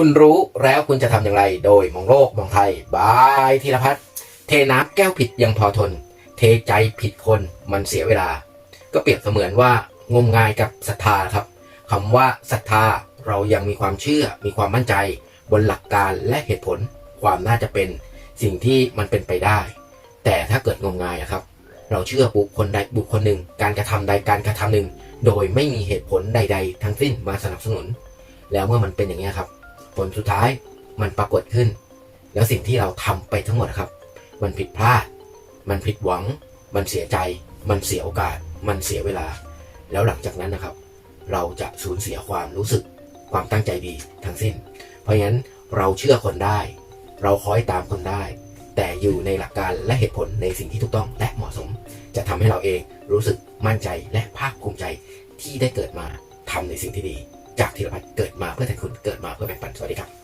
คุณรู้แล้วคุณจะทำอย่างไร โดยมองโลกมองไทย บายธีรพัฒน์เทน้ำแก้วผิดยังพอทน เทใจผิดคนมันเสียเวลา ก็เปรียบเสมือนว่างมงายกับศรัทธาครับคำว่าศรัทธาเรายังมีความเชื่อมีความมั่นใจ บนหลักการและเหตุผล ความน่าจะเป็นสิ่งที่มันเป็นไปได้ แต่ถ้าเกิดงมงายอะครับ เราเชื่อบุคคลใดบุคคลหนึ่ง การกระทำใดการกระทำหนึ่ง โดยไม่มีเหตุผลใด ๆ ทั้งสิ้นมาสนับสนุน แล้วเมื่อมันเป็นอย่างนี้ครับ ผลสุดท้ายมันปรากฏขึ้น แล้วสิ่งที่เราทำไปทั้งหมดครับ มันผิดพลาด มันผิดหวัง มันเสียใจ มันเสียโอกาส มันเสียเวลา แล้วหลังจากนั้นนะครับ เราจะสูญเสียความรู้สึกความตั้งใจดีทั้งสิ้น เพราะฉะนั้นเราเชื่อคนได้ เราคอยตามคนได้ แต่อยู่ในหลักการและเหตุผลในสิ่งที่ถูกต้องและเหมาะสม จะทำให้เราเองรู้สึกมั่นใจและภาคภูมิใจที่ได้เกิดมาทำในสิ่งที่ดี จากธีรพัฒน์เกิดมาเพื่อแทนคุณเกิด 鳥が